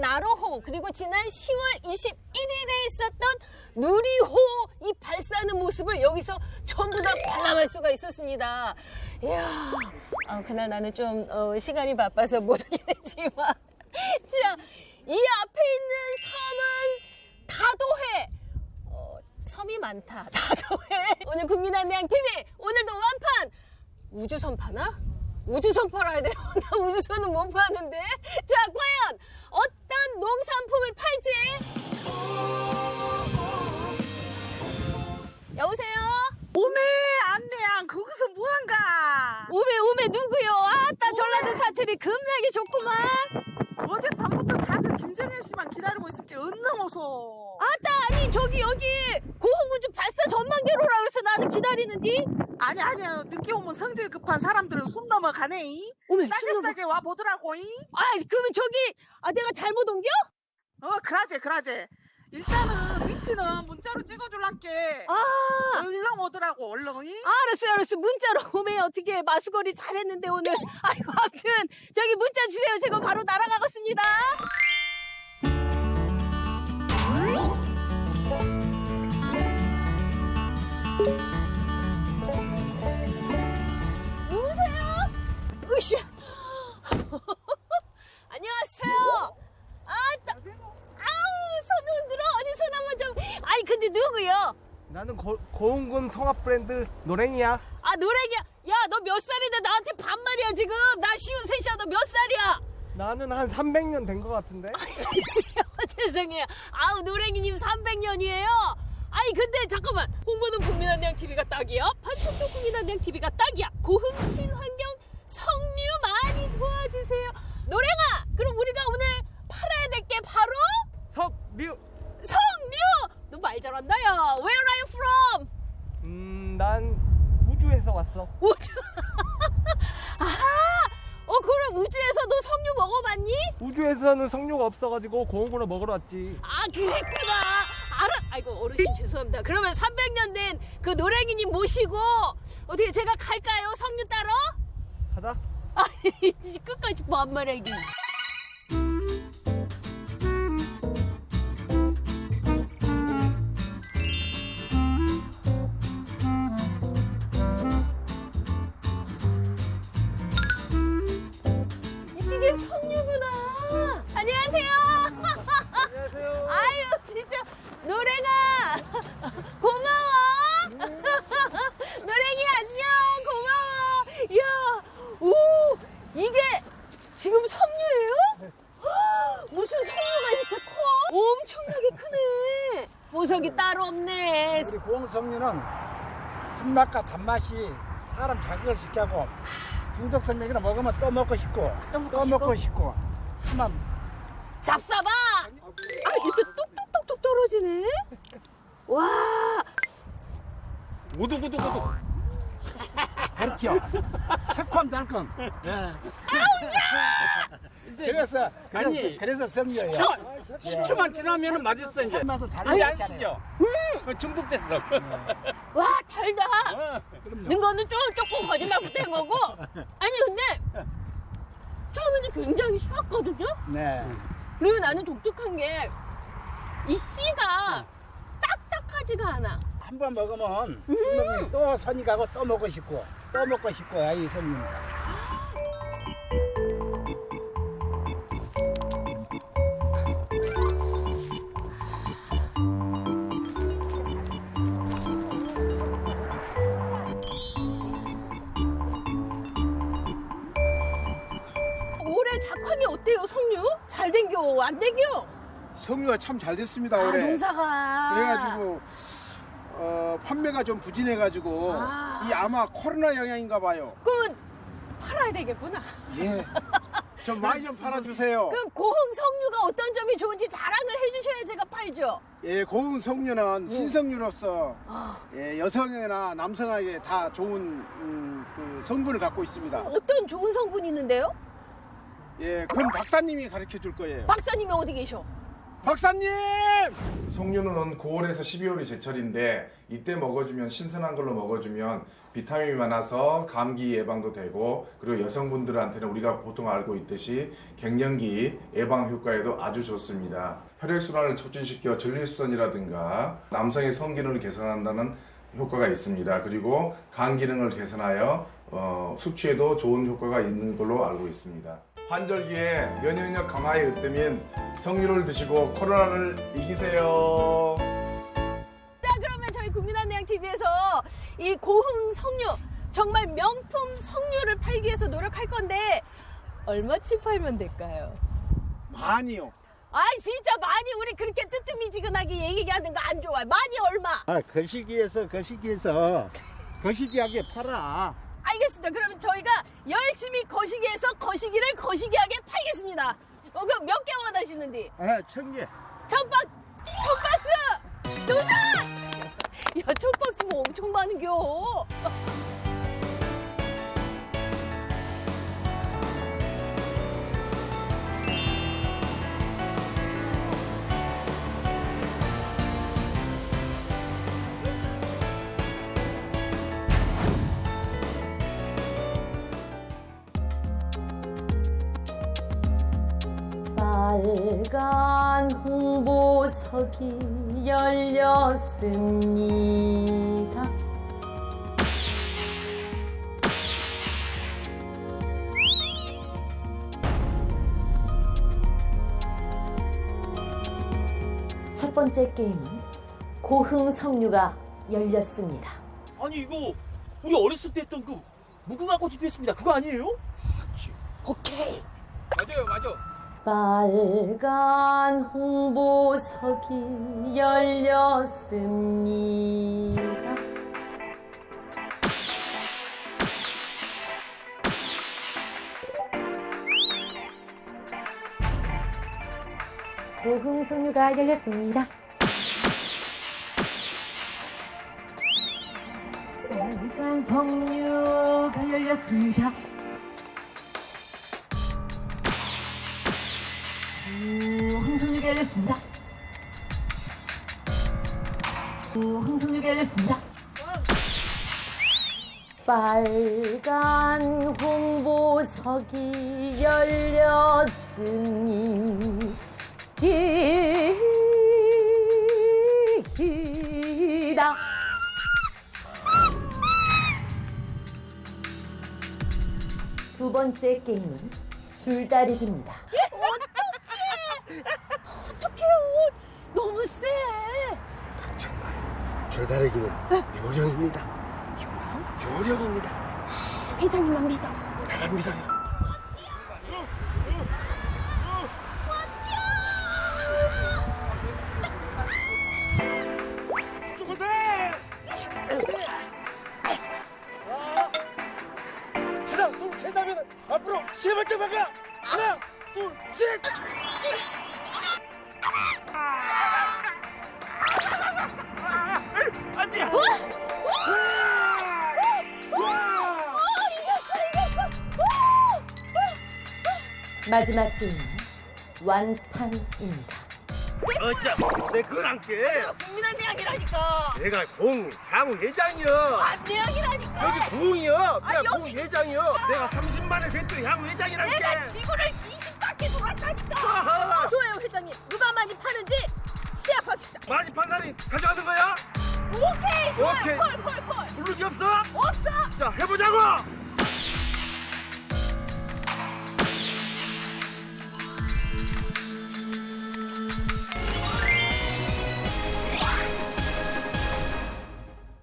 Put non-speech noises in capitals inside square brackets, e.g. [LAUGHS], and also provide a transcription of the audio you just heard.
나로호 그리고 지난 10월 21일에 있었던 누리호 이 발사하는 모습을 여기서 전부 다 관람할 수가 있었습니다. 이야, 어, 그날 나는 좀 어, 시간이 바빠서 못 오긴 했지만 [LAUGHS] 자, 이 앞에 있는 섬은 다도해. 어, 섬이 많다. [LAUGHS] 다도해. 오늘 국민안내양 TV 오늘도 완판. 우주선 파나? 우주선 팔아야 돼요. [LAUGHS] 나 우주선은 못 파는데. 자, 과연 농산품을 팔지? 여보세요? 오메 안돼양 거기서 뭐한가 우메 우메 누구요? 아따 전라도 사투리 겁나게 좋구만. 어젯밤부터 다들 김정일 씨만 기다리고 있을게. 얼른 오소 아따 아니 저기 여기 고흥우주 발사 전망대로라 그래서 나는 기다리는디. 아니 아니야. 늦게 오면 성질 급한 사람들은 숨 넘어가네. 오메 싸게 숨 넘어- 싸게 와 보더라고. 아 그러면 저기 아 내가 잘못 옮겨? 어 그라제 그라제. 일단은 위치는 문자로 찍어줄란게. 아. 얼른 오더라고 얼른 알았어요 알았어 문자로 오메 어떻게 마수거리 잘했는데 오늘. 아이고 아무튼 저기 문자 주세요. 제가 바로 날아가겠습니다. 으쌰. [LAUGHS] 안녕하세요. 아 따. 아우 손 흔들어 어디 손 한번 좀. 아이 근데 누구요? 나는 고, 고흥군 통합 브랜드 노랭이야. 아 노래기야. 야 너 몇 살인데 나한테 반말이야 지금. 나 쉬운 셋이야 너 몇 살이야? 나는 한 300년 된 것 같은데. [LAUGHS] 죄송해요. 죄송해요. 아우 노랭이님 300년이에요. 아니 근데 잠깐만 홍보는 국민한대양 TV가 딱이야. 판촉도 국민한대양 TV가 딱이야. 고흥 친환경 석류 많이 도와주세요. 노랭아 그럼 우리가 오늘 팔아야 될 게 바로 석류. 석류. 너 말 잘한다 야. Where are you from? 음, 난 우주에서 왔어. 우주. [LAUGHS] 아, 어 그럼 우주에서도 석류 먹어봤니? 우주에서는 석류가 없어가지고 고흥군을 먹으러 왔지. 아 그랬구나 알아 아이고 어르신 죄송합니다 그러면 300년 된 그 노랭이님 모시고 어떻게 제가 갈까요 석류 따러 가자. 아 끝까 엄청나게 크네. 보석이 따로 없네. 우리 고흥석류는 쓴맛과 단맛이 사람 자극을 시게 하고 중독성맥이나 먹으면 또 먹고 싶고 또 먹고 또 싶고? 싶고. 하면 잡숴봐! 아 이렇게 똑똑똑똑 떨어지네? 와! 우두구두구두. 그렇죠 새콤 달콤 예. 그래서 그래서 아니, 그래서 석류예요. 10초, 10초만 지나면 맛있어 이제. 맛도 다르지 아시죠? 그 중독됐어. 와, 달다! 어. 는 거는 좀 조금 거짓말 못한 거고. 아니 근데 처음에는 굉장히 쉬웠거든요? 네. 그리고 나는 독특한 게 이 씨가 딱딱하지가 않아. 한 번 먹으면 먹으면 또 손이 가고 또 먹고 싶고 또 먹고 싶고 이 석류입니다 올해 작황이 어때요 석류? 잘 댕겨 안 댕겨? 석류가 참 잘 됐습니다 아 올해. 농사가 그래가지고 어, 판매가 좀 부진해가지고 아. 이 아마 코로나 영향인가 봐요. 그러면 팔아야 되겠구나 예. 좀 많이 좀 팔아주세요. [LAUGHS] 그럼 고흥 석류가 어떤 점이 좋은지 자랑을 해주셔야 제가 팔죠 예, 고흥 석류는 신석류로서 아, 예, 여성이나 남성에게 다 좋은 음, 그 성분을 갖고 있습니다. 어떤 좋은 성분이 있는데요? 예, 그건 박사님이 가르쳐 줄 거예요. 박사님이 어디 계셔? 박사님! 석류는 9월에서 12월이 제철인데 이때 먹어주면 신선한 걸로 먹어주면 비타민이 많아서 감기 예방도 되고 그리고 여성분들한테는 우리가 보통 알고 있듯이 갱년기 예방 효과에도 아주 좋습니다. 혈액순환을 촉진시켜 전립선이라든가 남성의 성기능을 개선한다는 효과가 있습니다. 그리고 간 기능을 개선하여 어, 숙취에도 좋은 효과가 있는 걸로 알고 있습니다. 환절기에 면역력 강화에 으뜸인 석류를 드시고 코로나를 이기세요. 자, 그러면 저희 국민한대양 TV에서 이 고흥 석류 정말 명품 석류를 팔기 위해서 노력할 건데 얼마치 팔면 될까요? 많이요. 아 진짜 많이 우리 그렇게 뜨뜻미지근하게 얘기하는 거 안 좋아요. 많이 얼마? 아, 거시기에서 거시기에서 거시기하게 팔아. 알겠습니다. 그러면 저희가 열심히 거시기해서 거시기를 거시기하게 팔겠습니다. 어, 그럼 몇 개 원하시는지? 아, 천 개. 첫 박, 첫 박스! 도전! 야, 첫 박스 뭐 엄청 많은겨. 빨간 홍보석이 열렸습니다. 첫 번째 게임은 고흥 석류가 열렸습니다. 아니 이거 우리 어렸을 때 했던 그 무궁화 꽃이 피었습니다. 그거 아니에요? 오케이. 맞아요, 맞아. 빨간 홍보석이 열렸습니다. 고흥 석류가 열렸습니다. 빨간 석류가 열렸습니다. 황성유가 열렸습니다. 황성유가 열렸습니다. 빨간 홍보석이 열렸습니다. 두 번째 게임은 줄다리기입니다. 어떡해요. 너무 세. 줄다리기는 요령입니다. 요령입니다. 회장님만 믿어. 안 믿어요. 하나, 둘, 셋 하면 앞으로 세 번째 방가. 하나, 둘, 셋. 마지막 게임은 완판입니다. 어짜, 내 그걸 안 깨. 국민한 대학이라니까. 내가 공 향후 회장이여. 안 대학이라니까. 여기 공이여. 내가 아, 공 여기- 회장이여. 내가 30만을 뱉던 향후 회장이란 게. 내가 지구를 20바퀴 돌았다니까. 좋아요 회장님. 누가 많이 파는지 시합합시다. 많이 판단이 가져가는 거야? 오케이 좋아 오케이. 폴, 폴, 폴. 모르기 없어? 없어! 자 해보자고!